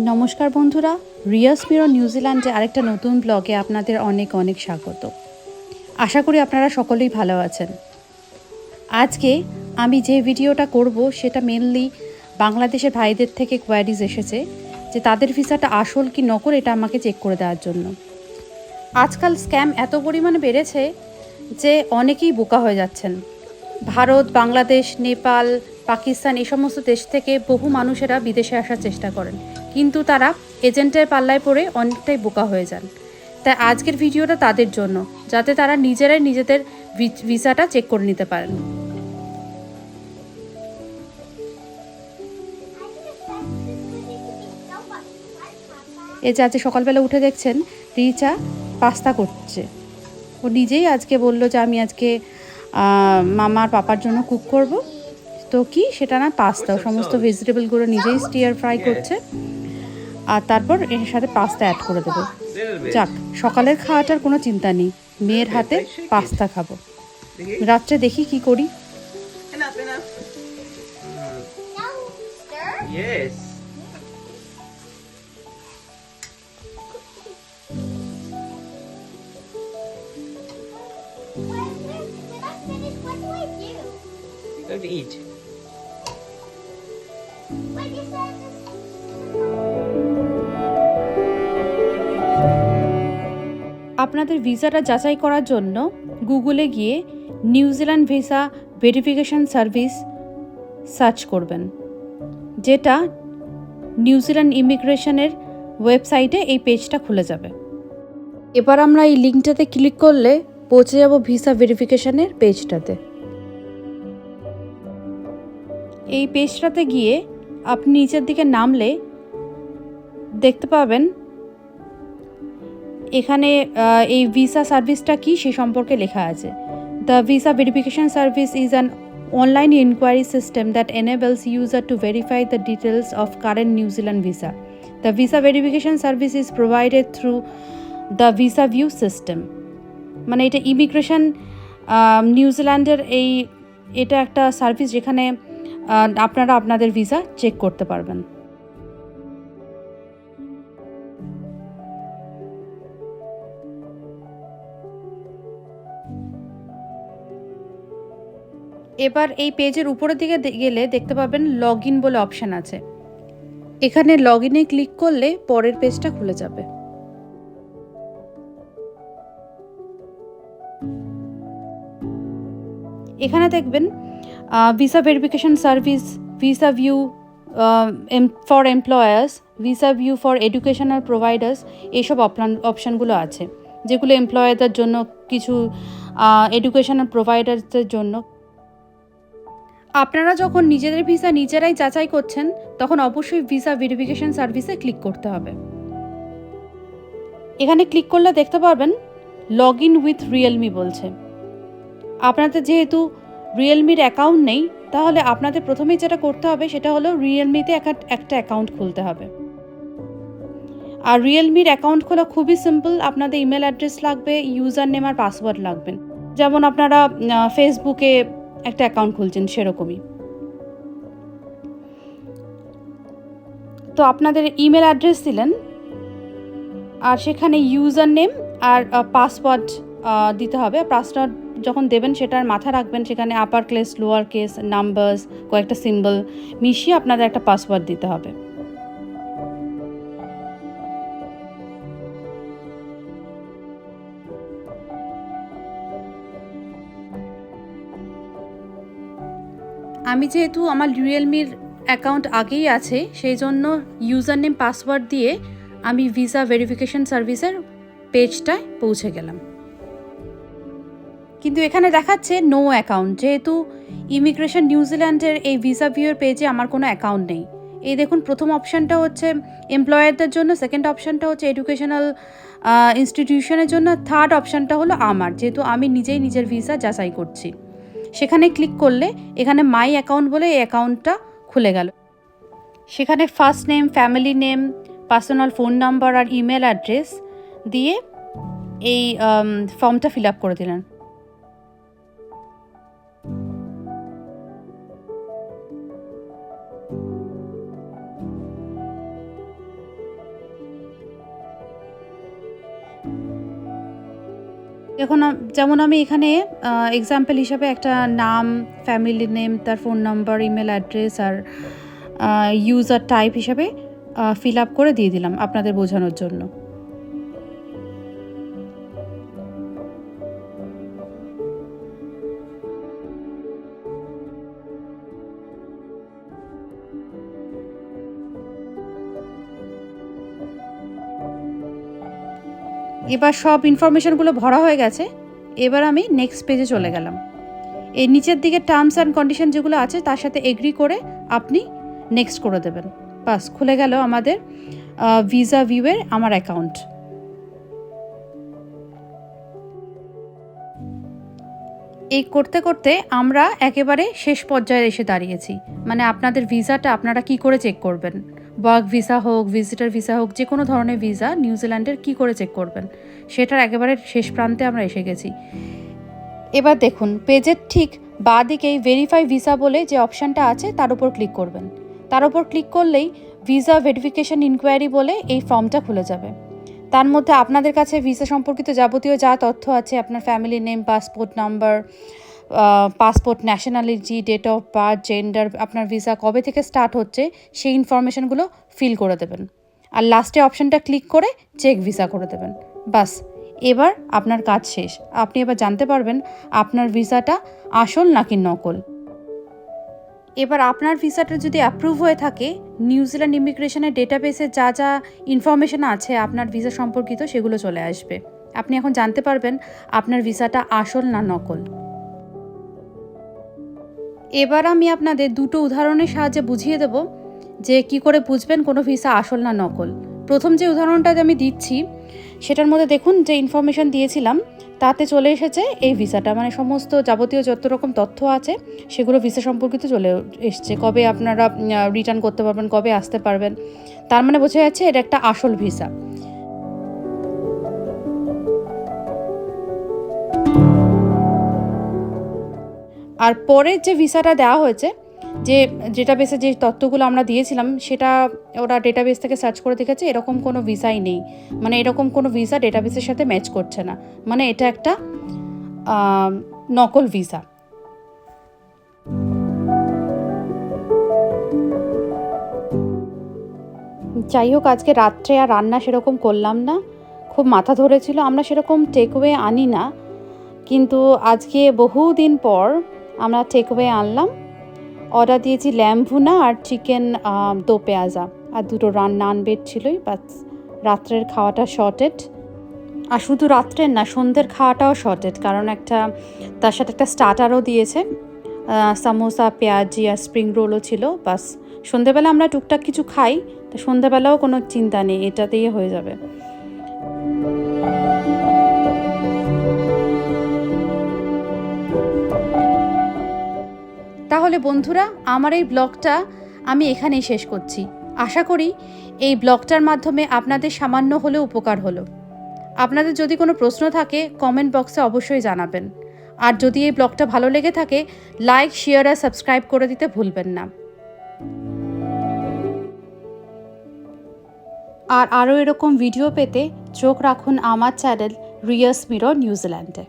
নমস্কার বন্ধুরা, রিয়াস মিরো নিউজিল্যান্ডে আরেকটা নতুন ব্লগে আপনাদের অনেক অনেক স্বাগত। আশা করি আপনারা সকলেই ভালো আছেন। আজকে আমি যে ভিডিওটা করব সেটা মেনলি বাংলাদেশের ভাইদের থেকে কোয়ারিজ এসেছে যে তাদের ভিসাটা আসল কি নকল এটা আমাকে চেক করে দেওয়ার জন্য। আজকাল স্ক্যাম এত পরিমাণে বেড়েছে যে অনেকেই বোকা হয়ে যাচ্ছেন। ভারত, বাংলাদেশ, নেপাল, পাকিস্তান এই সমস্ত দেশ থেকে বহু মানুষেরা বিদেশে আসার চেষ্টা করেন। কিন্তু তারা এজেন্টের পাল্লায় পড়ে অনেকটাই বোকা হয়ে যান। তাই আজকের ভিডিওটা তাদের জন্য যাতে তারা নিজেরাই নিজেদের ভিসাটা চেক করে নিতে পারেন। এ যে আজকে সকালবেলা উঠে দেখছেন রিচা পাস্তা করছে। ও নিজেই আজকে বলল যে আমি আজকে মামার পাপার জন্য কুক করব। তো কি? সেটা না পাস্তা। সমস্ত ভেজিটেবলগুলো নিজেই স্টিয়ার ফ্রাই করছে। আর তারপর এর সাথে পাস্তা অ্যাড করে দেবো যাক সকালের খাওয়াটার কোনো চিন্তা নেই মেয়ের হাতে পাস্তা খাব রাত্রে দেখি কি করি Enough, enough. No, stir. Yes. When, when, when I finish, what আপনাদের ভিসাটা যাচাই করার জন্য গুগলে গিয়ে New Zealand visa verification service search করবেন, যেটা নিউজিল্যান্ড ইমিগ্রেশনের ওয়েবসাইটে এই পেজটা খুলে যাবে। এবার আমরা এই লিঙ্কটাতে ক্লিক করলে পৌঁছে যাব ভিসা ভেরিফিকেশনের পেজটাতে। এই পেজটাতে গিয়ে আপনি নিচের দিকে নামলে দেখতে পাবেন এখানে এই ভিসা সার্ভিসটা কি সে সম্পর্কে লেখা আছে। The visa verification service is an online enquiry system that enables user to verify the details of current New Zealand visa the visa verification service is provided through the visa view system মানে এটা immigration নিউজিল্যান্ডের এই, এটা একটা service যেখানে আপনারা আপনাদের visa check করতে পারবেন। এবার এই পেজের উপরের দিকে গেলে দেখতে পাবেন লগ ইন বলে অপশান আছে। এখানে লগ ইনে ক্লিক করলে পরের পেজটা খুলে যাবে। এখানে দেখবেন visa verification service visa view for employers visa view for educational providers এইসব অপশান অপশানগুলো আছে। যেগুলো এমপ্লয়ারদের জন্য কিছু এডুকেশনাল প্রোভাইডারদের জন্য আপনারা যখন নিজেদের ভিসা নিজেরাই যাচাই করছেন, তখন অবশ্যই ভিসা ভেরিফিকেশন সার্ভিসে ক্লিক করতে হবে। এখানে ক্লিক করলে দেখতে পারবেন লগ ইন উইথ রিয়েলমি বলছে। আপনাদের যেহেতু রিয়েলমির অ্যাকাউন্ট নেই, তাহলে আপনাদের প্রথমেই যেটা করতে হবে, সেটা হলো রিয়েলমিতে একটা অ্যাকাউন্ট খুলতে হবে। আর রিয়েলমির অ্যাকাউন্ট খোলা খুবই সিম্পল আপনাদের ইমেল অ্যাড্রেস লাগবে ইউজার নেম আর পাসওয়ার্ড লাগবেন যেমন আপনারা ফেসবুকে একটা অ্যাকাউন্ট খুলছেন সেরকমই। তো আপনাদের ইমেল অ্যাড্রেস দিলেন, আর সেখানে ইউজার নেম আর পাসওয়ার্ড দিতে হবে। পাসওয়ার্ড যখন দেবেন সেটার মাথা রাখবেন, সেখানে upper case lower case numbers কয়েকটা সিম্বল মিশিয়ে আপনাদের একটা পাসওয়ার্ড দিতে হবে। আমি যেহেতু আমার রিয়েলমির অ্যাকাউন্ট আগেই আছে, সেই জন্য ইউজার নেম পাসওয়ার্ড দিয়ে আমি ভিসা ভেরিফিকেশন সার্ভিসের পেজটায় পৌঁছে গেলাম। কিন্তু এখানে দেখাচ্ছে নো অ্যাকাউন্ট যেহেতু ইমিগ্রেশন নিউজিল্যান্ডের এই ভিসা ভিউর পেজে আমার কোনো অ্যাকাউন্ট নেই। এই দেখুন, প্রথম অপশানটা হচ্ছে এমপ্লয়ারদের জন্য সেকেন্ড অপশানটা হচ্ছে এডুকেশনাল ইনস্টিটিউশনের জন্য থার্ড অপশানটা হলো আমার। যেহেতু আমি নিজেই নিজের ভিসা যাচাই করছি। সেখানে ক্লিক করলে এখানে মাই অ্যাকাউন্ট বলে এই অ্যাকাউন্টটা খুলে গেল। সেখানে first name family name personal phone number আর ইমেল অ্যাড্রেস দিয়ে এই ফর্মটা ফিল আপ করে দিলেন। এখন যেমন আমি এখানে এক্সাম্পল হিসাবে একটা নাম ফ্যামিলি নেম তার ফোন নাম্বার ইমেল অ্যাড্রেস আর ইউজার টাইপ হিসাবে ফিল আপ করে দিয়ে দিলাম আপনাদের বোঝানোর জন্য। এবার সব ইনফরমেশনগুলো ভরা হয়ে গেছে, এবার আমি নেক্সট পেজে চলে গেলাম। এই নিচের দিকে টার্মস অ্যান্ড কন্ডিশন যেগুলো আছে, তার সাথে এগ্রি করে আপনি নেক্সট করে দেবেন। বাস, খুলে গেল আমাদের ভিসা ভিউয়ের আমার অ্যাকাউন্ট এই করতে করতে আমরা একেবারে শেষ পর্যায়ে এসে দাঁড়িয়েছি। মানে আপনাদের ভিসাটা আপনারা কি করে চেক করবেন? ওয়ার্ক ভিসা হোক ভিজিটার ভিসা হোক, যে কোনো ধরনের ভিসা নিউজিল্যান্ডের কি করে চেক করবেন? সেটার একেবারে শেষ প্রান্তে আমরা এসে গেছি। এবার দেখুন, পেজের ঠিক বাঁ দিকেই ভেরিফাই ভিসা বলে যে অপশানটা আছে, তার উপর ক্লিক করবেন। তার উপর ক্লিক করলেই ভিসা ভেরিফিকেশন ইনকোয়ারি বলে এই ফর্মটা খুলে যাবে। তার মধ্যে আপনাদের কাছে ভিসা সম্পর্কিত যাবতীয় যা তথ্য আছে, আপনার family name passport number passport nationality date of birth gender আপনার ভিসা কবে থেকে স্টার্ট হচ্ছে, সেই ইনফরমেশনগুলো ফিল করে দেবেন। আর লাস্টে অপশানটা ক্লিক করে চেক ভিসা করে দেবেন। বাস, এবার আপনার কাজ শেষ। আপনি এবার জানতে পারবেন আপনার ভিসাটা আসল নাকি নকল। এবার আপনার ভিসাটা যদি অ্যাপ্রুভ হয়ে থাকে নিউজিল্যান্ড ইমিগ্রেশনের ডেটাবেসে যা যা ইনফরমেশন আছে আপনার ভিসা সম্পর্কিত সেগুলো চলে আসবে। আপনি এখন জানতে পারবেন আপনার ভিসাটা আসল না নকল। এবার আমি আপনাদের দুটো উদাহরণের সাহায্যে বুঝিয়ে দেব যে কি করে বুঝবেন কোনো ভিসা আসল না নকল। প্রথম যে উদাহরণটা আমি দিচ্ছি, সেটার মধ্যে দেখুন যে ইনফরমেশন দিয়েছিলাম, তাতে চলে এসেছে এই ভিসাটা। মানে সমস্ত যাবতীয় যত রকম তথ্য আছে, সেগুলো ভিসা সম্পর্কিত চলে এসছে। কবে আপনারা রিটার্ন করতে পারবেন, কবে আসতে পারবেন, তার মানে বোঝা যাচ্ছে এটা একটা আসল ভিসা। আর পরের যে ভিসাটা দেওয়া হয়েছে, যে ডেটাবেসে যে তথ্যগুলো আমরা দিয়েছিলাম, সেটা ওরা ডেটাবেস থেকে সার্চ করে দেখেছে, এরকম কোনো ভিসাই নেই। মানে এরকম কোনো ভিসা ডেটাবেসের সাথে ম্যাচ করছে না। মানে এটা একটা নকল ভিসা। যাই হোক, আজকে রাত্রে আর রান্না সেরকম করলাম না। খুব মাথা ধরেছিল, আমরা সেরকম টেকওয়ে আনি না। কিন্তু আজকে বহুদিন পর আমরা টেকওয়ে আনলাম। অর্ডার দিয়েছি ল্যাম্ভুনা আর চিকেন দো পেঁয়াজা। আর দুটো রান নান বেড ছিলই বাস রাত্রের খাওয়াটা শর্টেড আর শুধু রাত্রের না, সন্ধ্যের খাওয়াটাও শর্টেড কারণ একটা, তার সাথে একটা স্টার্টারও দিয়েছে। সামোসা পেঁয়াজি আর স্প্রিং রোলও ছিল, বাস। সন্ধেবেলা আমরা টুকটাক কিছু খাই, তো সন্ধেবেলাও কোনো চিন্তা নেই, এটাতেই হয়ে যাবে। তাহলে বন্ধুরা, আমার এই ব্লগটা আমি এখানেই শেষ করছি। আশা করি এই ব্লগটার মাধ্যমে আপনাদের সামান্য হলেও উপকার হলো। আপনাদের যদি কোনো প্রশ্ন থাকে কমেন্ট বক্সে অবশ্যই জানাবেন। আর যদি এই ব্লগটা ভালো লেগে থাকে লাইক শেয়ার আর সাবস্ক্রাইব করে দিতে ভুলবেন না। আর আরও এরকম ভিডিও পেতে চোখ রাখুন আমার চ্যানেল রিয়াস মিরো নিউজিল্যান্ডে